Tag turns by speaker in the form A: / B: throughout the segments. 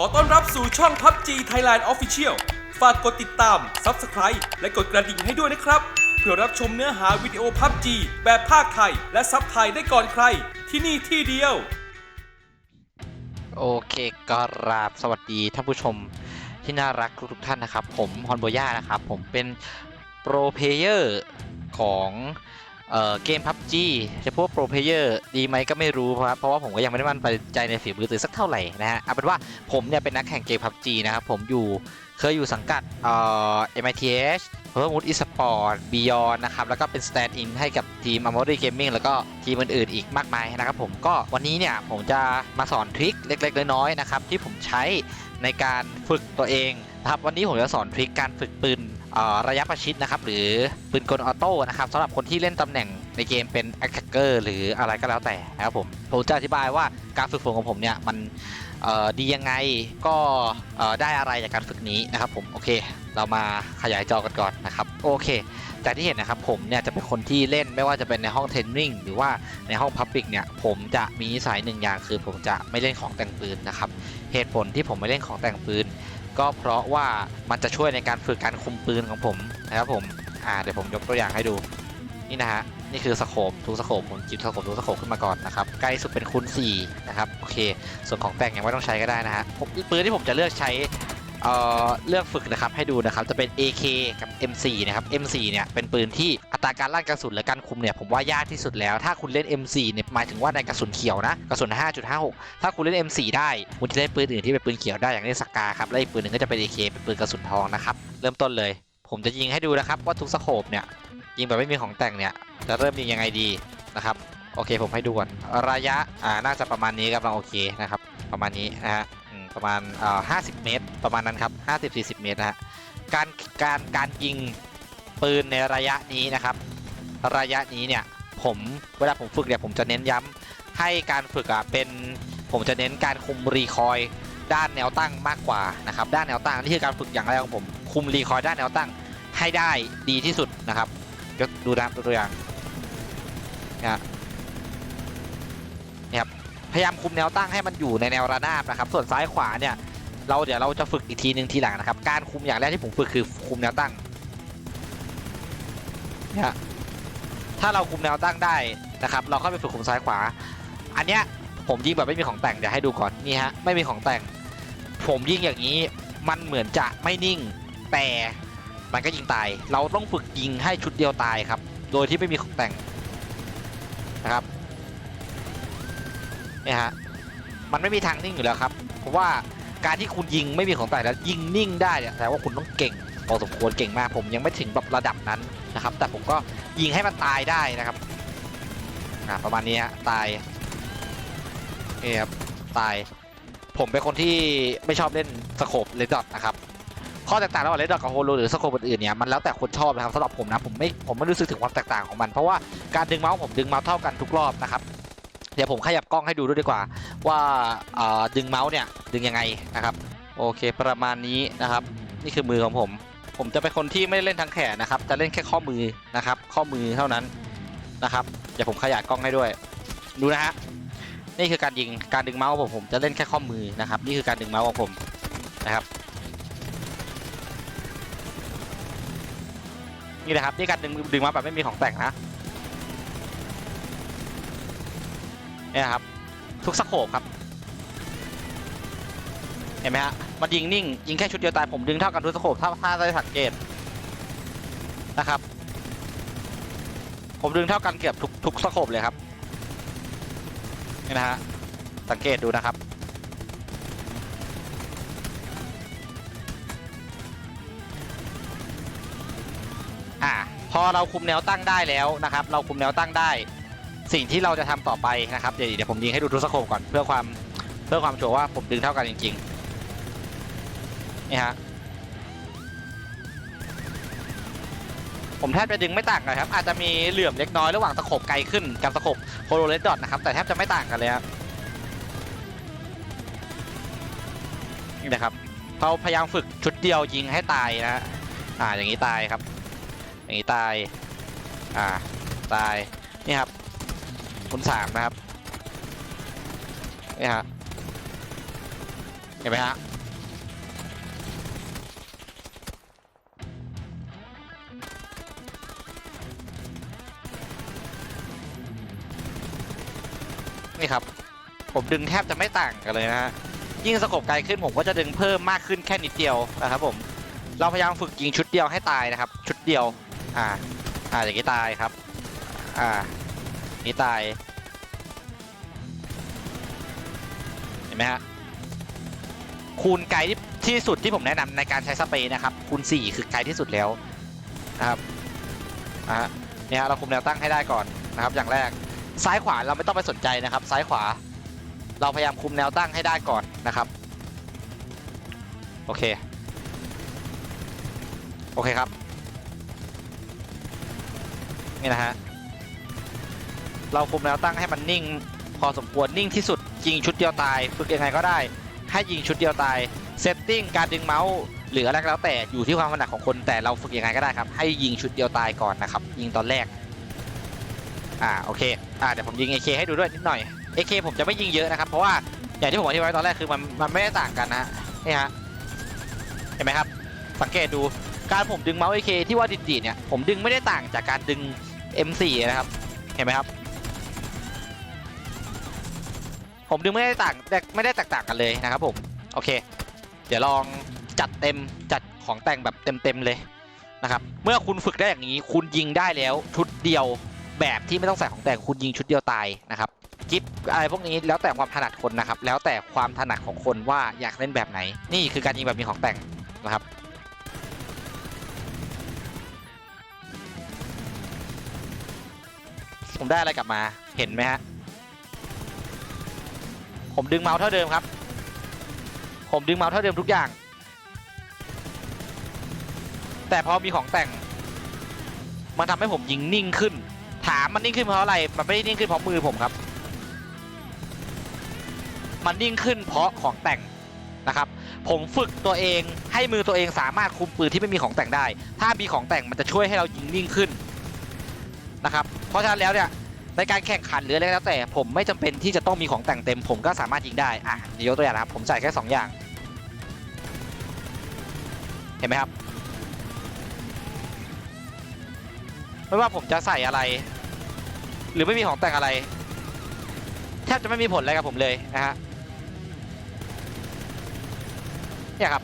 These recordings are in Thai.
A: ขอต้อนรับสู่ช่อง PUBG Thailand Official ฝากกดติดตาม Subscribe และกดกระดิ่งให้ด้วยนะครับ เพื่อรับชมเนื้อหาวิดีโอ PUBG แบบภาคไทย และซับไทยได้ก่อนใคร ที่นี่ที่เดียว
B: โอเคกราบสวัสดีท่านผู้ชมที่น่ารักทุกท่านนะครับ ผมฮอนโบย่านะครับ ผมเป็นโปรเพเยอร์ของ เอ่อเกม PUBG จะพว่าโปรเพเยอร์ดีไหมก็ไม่รู้ครับเพราะว่าผมก็ยังไม่ได้มั่นใจในฝีมือตัวสักเท่าไหร่นะฮะเอาเป็นว่าผมเนี่ยเป็นนักแข่งเกม PUBG นะครับผมอยู่เคยอยู่สังกัดเอ่อ MITH เพิ่มมูดอีสปอร์ตบียอนนะครับ แล้วก็เป็นสแตนด์อินให้กับทีม a m o r y Gaming แล้วก็ทีมอื่นๆอีกมากมายนะครับผมก็วันนี้เนี่ยผมจะมาสอนทริคเล็กๆ น้อยๆนะครับที่ผมใช้ในการฝึกตัวเองนะครับวันนี้ผมจะสอนทริคการฝึกปืน ระยะประชิดนะครับ หรือปืนกลออโต้นะครับสำหรับคนที่เล่นตำแหน่งในเกมเป็น attacker หรืออะไรก็แล้วแต่นะครับผมผมจะอธิบายว่าการฝึกฝนของผมเนี่ยมันดียังไงก็ได้อะไรจากการฝึกนี้นะครับผมโอเค เรามาขยายจอกันก่อนนะครับโอเคจากที่เห็นนะครับผมเนี่ยจะเป็นคนที่เล่นไม่ว่าจะเป็นในห้องเทรนนิ่งหรือว่าในห้องพับบิกเนี่ยผมจะมีนิสัยหนึ่งอย่างคือผมจะไม่เล่นของแต่งปืนนะครับเหตุผลที่ผมไม่เล่นของแต่งปืน ก็เพราะว่ามันจะช่วยในการฝึกการคุมปืนของผมนะครับผมอ่าเดี๋ยวผมยกตัวอย่างให้ดูนี่นะฮะนี่คือสโคปทุกสโคปผมจิบสโคปทุกสโคปขึ้นมาก่อนนะครับใกล้สุดเป็นคูณ4นะครับโอเค ส่วนของแต่งยังไม่ต้องใช้ก็ได้นะฮะปืนที่ผมจะเลือกใช้ เอ่อเลือกฝึกนะครับให้ดูนะครับจะเป็น AK กับ M4 นะครับ M4 เนี่ยเป็นปืนที่อัตราการลั่นกระสุนและการคุมเนี่ยผมว่ายากที่สุดแล้ว ถ้าคุณเล่น M4 เนี่ยหมายถึงว่าในกระสุนเขียวนะกระสุน 5.56 ถ้าคุณเล่น M4 ได้คุณจะได้ปืนอื่นที่เป็นปืนเขียวได้อย่างเล่นสกาครับและอีกปืนหนึ่งก็จะเป็น AK เป็นปืนกระสุนทองนะครับเริ่มต้นเลย ผมจะยิงให้ดูนะครับว่าทุกสโคปเนี่ยยิงแบบไม่มีของแต่งเนี่ยจะเริ่มยิงยังไงดีนะครับโอเคผมให้ดูก่อนระยะอ่าน่าจะประมาณนี้กำลังโอเคนะครับประมาณนี้นะฮะ ประมาณเอ่อ50เมตร ประมาณนั้นครับ50-40เมตรนะฮะการการการยิงปืนในระยะนี้นะครับ ระยะนี้เนี่ยผมเวลาผมฝึกเนี่ยผมจะเน้นย้ำให้การฝึกอะเป็นผมจะเน้นการคุมรีคอยด้านแนวตั้งมากกว่านะครับด้านแนวตั้งนี่คือการฝึกอย่างแรกของผมคุมรีคอยด้านแนวตั้งให้ได้ดีที่สุดนะครับยกดูนะดูตัวอย่างนะฮะนี่ครับ พยายามคุมแนวตั้งให้มันอยู่ในแนวระนาบนะครับส่วนซ้ายขวาเนี่ยเราเดี๋ยวเราจะฝึกอีกทีหนึ่งทีหลังนะครับ การคุมอย่างแรกที่ผมฝึกคือคุมแนวตั้งเนี่ยถ้าเราคุมแนวตั้งได้นะครับ เราเข้าไปฝึกคุมซ้ายขวา อันเนี้ยผมยิงแบบไม่มีของแต่งเดี๋ยวให้ดูก่อนนี่ฮะไม่มีของแต่ง ผมยิงอย่างนี้มันเหมือนจะไม่นิ่ง แต่มันก็ยิงตาย เราต้องฝึกยิงให้ชุดเดียวตายครับ โดยที่ไม่มีของแต่ง เนี่ยฮะมันไม่มีทางนิ่งอยู่แล้วครับ เพราะว่าการที่คุณยิงไม่มีของแต่งแล้วยิงนิ่งได้เนี่ยแสดงว่าคุณต้องเก่งพอสมควรเก่งมากผมยังไม่ถึงแบบระดับนั้นนะครับ แต่ผมก็ยิงให้มันตายได้นะครับอ่าประมาณนี้ฮะตายนี่ครับตาย ผมเป็นคนที่ไม่ชอบเล่นสโคปเลดดอทนะครับข้อแตกต่างระหว่างเลดดอทกับโฮโลหรือสโคปอื่นๆเนี่ยมันแล้วแต่คนชอบนะครับสำหรับผมนะผมไม่ผมไม่รู้สึกถึงความแตกต่างของมัน เพราะว่าการดึงเมาส์ผมดึงเมาส์เท่ากันทุกรอบนะครับ เดี๋ยวผมขยับกล้องให้ดูด้วยดีกว่า ว่าดึงเมาส์เนี่ยดึงยังไงนะครับ โอเคประมาณนี้นะครับ นี่คือมือของผม ผมจะเป็นคนที่ไม่เล่นทั้งแขนนะครับ จะเล่นแค่ข้อมือนะครับ ข้อมือเท่านั้นนะครับเดี๋ยวผมขยายกล้องให้ด้วย ดูนะฮะนี่คือการยิงการดึงเมาส์ของผมผมจะเล่นแค่ข้อมือนะครับ นี่คือการดึงเมาส์ของผมนะครับนี่นะครับนี่การดึงดึงเมาส์แบบไม่มีของแต่งนะ เนี่ยครับ ทุกสโคปครับ เห็นไหมฮะ มันยิงนิ่ง ยิงแค่ชุดเดียวตาย ผมดึงเท่ากันทุกสโคปถ้าถ้าได้สังเกตนะครับ ผมดึงเท่ากันเกือบทุกทุกสโคปเลยครับ นี่นะฮะ สังเกตดูนะครับอ่าพอเราคุมแนวตั้งได้แล้วนะครับ เราคุมแนวตั้งได้ สิ่งที่เราจะทำต่อไปนะครับเดี๋ยวเดี๋ยวผมยิงให้ดูทุกสโคปก่อนเพื่อความเพื่อความชัวร์ว่าผมดึงเท่ากันจริงๆนี่ฮะผมแทบจะดึงไม่ต่างกันครับ อาจจะมีเหลื่อมเล็กน้อยระหว่างตะขบไกลขึ้นกับตะขบโคโรเลดดอทนะครับ แต่แทบจะไม่ต่างกันเลยครับนี่นะครับเราพยายามฝึกชุดเดียวยิงให้ตายนะฮะอ่าอย่างนี้ตายครับ อย่างนี้ตาย อ่าตายนี่ครับ คูณสามนะครับนี่ฮะเห็นไหมฮะนี่ครับ ผมดึงแทบจะไม่ต่างกันเลยนะฮะยิ่งสกบไกลขึ้นผมก็จะดึงเพิ่มมากขึ้นแค่นิดเดียวนะครับผมเราพยายามฝึกยิงชุดเดียวให้ตายนะครับ ชุดเดียว อ่า อ่าอย่างนี้ตายครับ อ่า นี่ตาย เห็นไหมฮะ คูณไกลที่ที่สุดที่ผมแนะนำในการใช้สเปรย์นะครับ คูณ 4 คือไกลที่สุดแล้วนะครับอ่าเนี่ยเราคุมแนวตั้งให้ได้ก่อนนะครับ อย่างแรกซ้ายขวาเราไม่ต้องไปสนใจนะครับ ซ้ายขวา เราพยายามคุมแนวตั้งให้ได้ก่อนนะครับ โอเค โอเคครับ นี่นะฮะ เราคุมแนวตั้งให้มันนิ่ง พอสมควรนิ่งที่สุดยิงชุดเดียวตายฝึกยังไงก็ได้ ให้ยิงชุดเดียวตายเซตติ้งการดึงเมาส์หรืออะไรก็แล้วแต่อยู่ที่ความถนัดของคนแต่เราฝึกยังไงก็ได้ครับ ให้ยิงชุดเดียวตายก่อนนะครับ ยิงตอนแรก อ่าโอเคอ่าเดี๋ยวผมยิง AK ให้ดูด้วยนิดหน่อย AK ผมจะไม่ยิงเยอะนะครับ เพราะว่าอย่างที่ผมอธิบายตอนแรกคือมันมันไม่ได้ต่างกันนะฮะนี่ฮะเห็นไหมครับ สังเกตดูการผมดึงเมาส์ AK ที่ว่าดีดๆเนี่ยผมดึงไม่ได้ต่างจากการดึง M4 นะครับ เห็นไหมครับ ผมดึงไม่ได้ต่างไม่ได้แตกต่างกันเลยนะครับผมโอเค เดี๋ยวลองจัดเต็มจัดของแต่งแบบเต็มๆเลยนะครับเมื่อคุณฝึกได้อย่างนี้คุณยิงได้แล้วชุดเดียวแบบที่ไม่ต้องใส่ของแต่งคุณยิงชุดเดียวตายนะครับกิฟอะไรพวกนี้แล้วแต่ความถนัดคนนะครับ แล้วแต่ความถนัดของคนว่าอยากเล่นแบบไหน นี่คือการยิงแบบมีของแต่งนะครับผมได้อะไรกลับมาเห็นไหมฮะ ผมดึงเมาส์เท่าเดิมครับ ผมดึงเมาส์เท่าเดิมทุกอย่าง แต่พอมีของแต่ง มันทำให้ผมยิงนิ่งขึ้น ถามมันนิ่งขึ้นเพราะอะไร มันไม่ได้นิ่งขึ้นเพราะมือผมครับ มันนิ่งขึ้นเพราะของแต่งนะครับ ผมฝึกตัวเองให้มือตัวเองสามารถคุมปืนที่ไม่มีของแต่งได้ ถ้ามีของแต่งมันจะช่วยให้เรายิงนิ่งขึ้นนะครับ เพราะฉะนั้นแล้วเนี่ย ในการแข่งขันหรืออะไรก็แล้วแต่ ผมไม่จำเป็นที่จะต้องมีของแต่งเต็ม ผมก็สามารถยิงได้อะเดี๋ยวยกตัวอย่างนะครับผมใส่แค่ 2 อย่าง เห็นไหมครับ ไม่ว่าผมจะใส่อะไร หรือไม่มีของแต่งอะไรแทบจะไม่มีผลอะไรกับผมเลยนะฮะเนี่ยครับ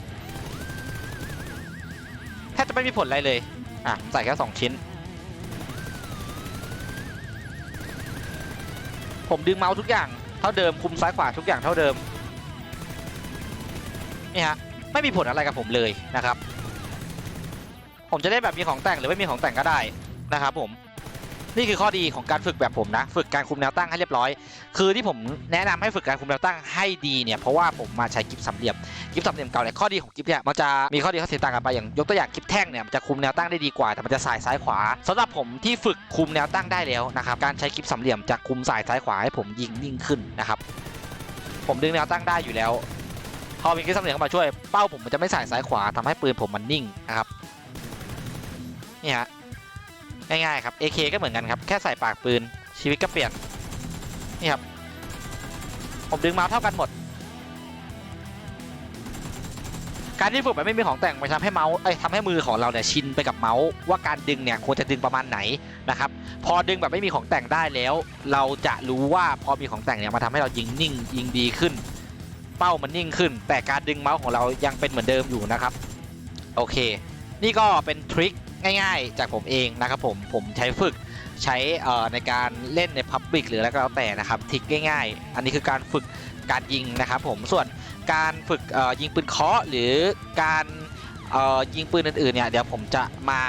B: แทบจะไม่มีผลอะไรเลยอะใส่แค่สองชิ้น ผมดึงเมาส์ทุกอย่างเท่าเดิมคุมซ้ายขวาทุกอย่างเท่าเดิมนี่ฮะไม่มีผลอะไรกับผมเลยนะครับ ผมจะได้แบบมีของแต่งหรือไม่มีของแต่งก็ได้นะครับผม นี่คือข้อดีของการฝึกแบบผมนะ ฝึกการคุมแนวตั้งให้เรียบร้อย คือที่ผมแนะนำให้ฝึกการคุมแนวตั้งให้ดีเนี่ยเพราะว่าผมมาใช้กิฟสามเหลี่ยมกิฟสามเหลี่ยมเก่าเนี่ยข้อดีของกิฟเนี่ยมันจะมีข้อดีข้อเสียต่างกันไปอย่างยกตัวอย่างกิฟแท่งเนี่ยมันจะคุมแนวตั้งได้ดีกว่า แต่มันจะสายซ้ายขวาสำหรับผมที่ฝึกคุมแนวตั้งได้แล้วนะครับการใช้กิฟสามเหลี่ยมจะคุมสายซ้ายขวาให้ผมยิงนิ่งขึ้นนะครับผมดึงแนวตั้งได้อยู่แล้ว พอมีกิฟสามเหลี่ยมเข้ามาช่วยเป้าผมมันจะไม่สายซ้ายขวาทำให้ปืนผมมันนิ่งนะครับนี่ฮะ ง่ายๆครับ AK ก็เหมือนกันครับ แค่ใส่ปากปืน ชีวิตก็เปลี่ยน นี่ครับ ผมดึงเมาส์เท่ากันหมด การที่ฝึกแบบไม่มีของแต่งมันทำให้เมาส์เอ้ทำให้มือของเราเนี่ยชินไปกับเมาส์ว่าการดึงเนี่ยควรจะดึงประมาณไหนนะครับ พอดึงแบบไม่มีของแต่งได้แล้ว เราจะรู้ว่าพอมีของแต่งเนี่ยมาทำให้เรายิงนิ่งยิงดีขึ้น เป้ามันนิ่งขึ้น แต่การดึงเมาส์ของเรายังเป็นเหมือนเดิมอยู่นะครับ โอเค นี่ก็เป็นทริค ง่ายๆ จากผมเองนะครับผมผมใช้ฝึกใช้ในการเล่นในพับบิกหรืออะไรก็แล้วแต่นะครับทิกง่ายๆ อันนี้คือการฝึกการยิงนะครับผมส่วนการฝึกยิงปืนเคาะหรือการยิงปืนอื่นๆเนี่ยเดี๋ยวผมจะมา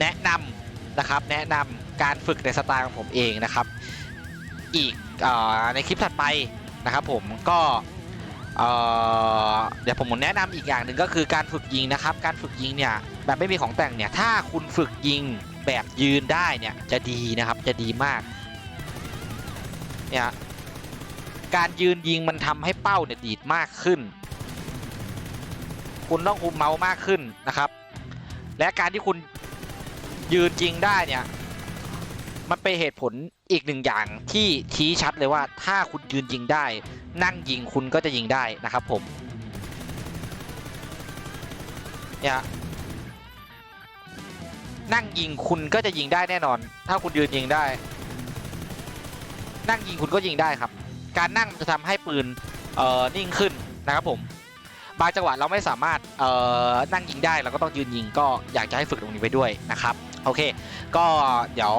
B: แนะนำนะครับแนะนำการฝึกในสไตล์ของผมเองนะครับ อีกอในคลิปถัดไปนะครับผมก็ เอ่อเดี๋ยวผมแนะนำอีกอย่างหนึ่งก็คือการฝึกยิงนะครับ การฝึกยิงเนี่ยแบบไม่มีของแต่งเนี่ยถ้าคุณฝึกยิงแบบยืนได้เนี่ยจะดีนะครับจะดีมากเนี่ยการยืนยิงมันทำให้เป้าเนี่ยดีดมากขึ้น คุณต้องคุมเมาส์มากขึ้นนะครับ และการที่คุณยืนยิงได้เนี่ยมันเป็นเหตุผล อีกหนึ่งอย่างที่ชี้ชัดเลยว่าถ้าคุณยืนยิงได้ นั่งยิงคุณก็จะยิงได้นะครับผมเนี่ยนั่งยิงคุณก็จะยิงได้แน่นอน ถ้าคุณยืนยิงได้ นั่งยิงคุณก็ยิงได้ครับ การนั่งจะทำให้ปืนเอ่อนิ่งขึ้นนะครับผมบางจังหวะเราไม่สามารถเอ่อนั่งยิงได้เราก็ต้องยืนยิงก็อยากจะให้ฝึกตรงนี้ไว้ด้วยนะครับโอเค ก็เดี๋ยว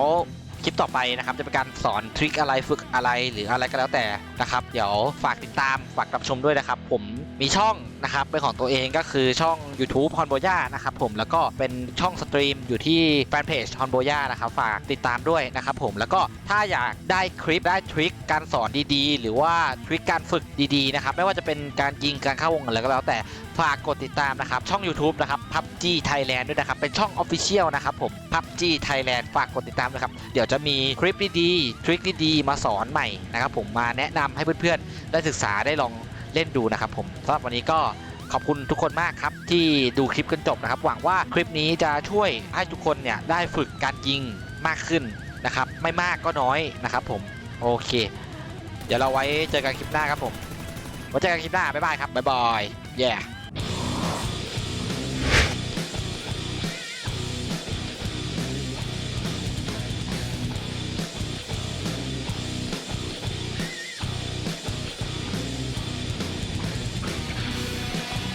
B: คลิปต่อไปนะครับ จะเป็นการสอนทริคอะไรฝึกอะไรหรืออะไรก็แล้วแต่นะครับ เดี๋ยวฝากติดตามฝากรับชมด้วยนะครับ ผมมีช่อง นะครับเป็นของตัวเองก็คือช่อง YouTube ฮอนโบย่านะครับผมแล้วก็เป็นช่องสตรีมอยู่ที่แฟนเพจฮอนโบย่านะครับฝากติดตามด้วยนะครับผมแล้วก็ถ้าอยากได้คลิปได้ทริคการสอนดีๆ หรือว่าทริคการฝึกดีๆนะครับไม่ว่าจะเป็นการยิงการเข้าวงอะไรก็แล้วแต่ฝากกดติดตามนะครับ ช่อง YouTube นะครับ PUBG Thailand ด้วยนะครับ เป็นช่อง Official นะครับผม PUBG Thailand ฝากกดติดตามนะครับ เดี๋ยวจะมีคลิปดีๆทริคดีๆมาสอนใหม่นะครับผมมาแนะนำให้เพื่อนๆ ได้ศึกษาได้ลอง เล่นดูนะครับผมสำหรับวันนี้ก็ขอบคุณทุกคนมากครับ ที่ดูคลิปกันจบนะครับ หวังว่าคลิปนี้จะช่วยให้ทุกคนเนี่ยได้ฝึกการยิงมากขึ้นนะครับ ไม่มากก็น้อยนะครับผมโอเค เดี๋ยวเราไว้เจอกันคลิปหน้าครับผมไว้เจอกันคลิปหน้าบ๊ายบายครับบ๊ายบาย yeah